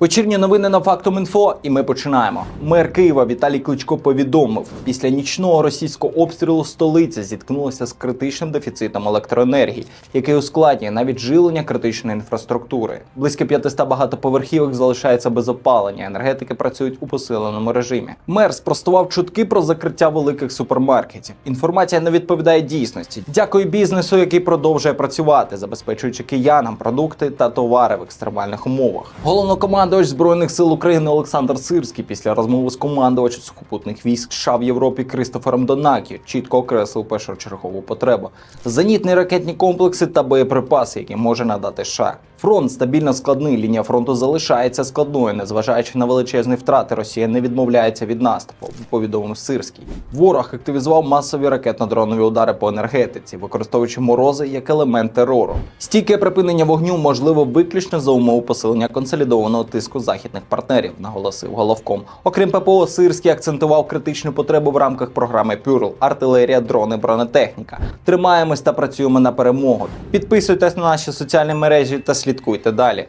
Вечірні новини на фактом інфо, і ми починаємо. Мер Києва Віталій Кличко повідомив, після нічного російського обстрілу столиця зіткнулася з критичним дефіцитом електроенергії, який ускладнює навіть жилення критичної інфраструктури. Близько 500 багатоповерхівок залишається без опалення. Енергетики працюють у посиленому режимі. Мер спростував чутки про закриття великих супермаркетів. Інформація не відповідає дійсності. Дякую бізнесу, який продовжує працювати, забезпечуючи киянам продукти та товари в екстремальних умовах. Головнокомандувач збройних сил України Олександр Сирський після розмови з командувачем сухопутних військ США в Європі Кристофером Донакі чітко окреслив першочергову потребу: зенітні ракетні комплекси та боєприпаси, які може надати США. Фронт стабільно складний. Лінія фронту залишається складною, незважаючи на величезні втрати. Росія не відмовляється від наступу. Повідомив Сирський. Ворог активізував масові ракетно-дронові удари по енергетиці, використовуючи морози як елемент терору. Стійке припинення вогню можливо виключно за умови посилення консолідованого тиску західних партнерів, наголосив головком. Окрім ППО, Сирський акцентував критичну потребу в рамках програми Пюрл, артилерія, дрони, бронетехніка. Тримаємось та працюємо на перемогу. Підписуйтесь на наші соціальні мережі та слідкуйте далі.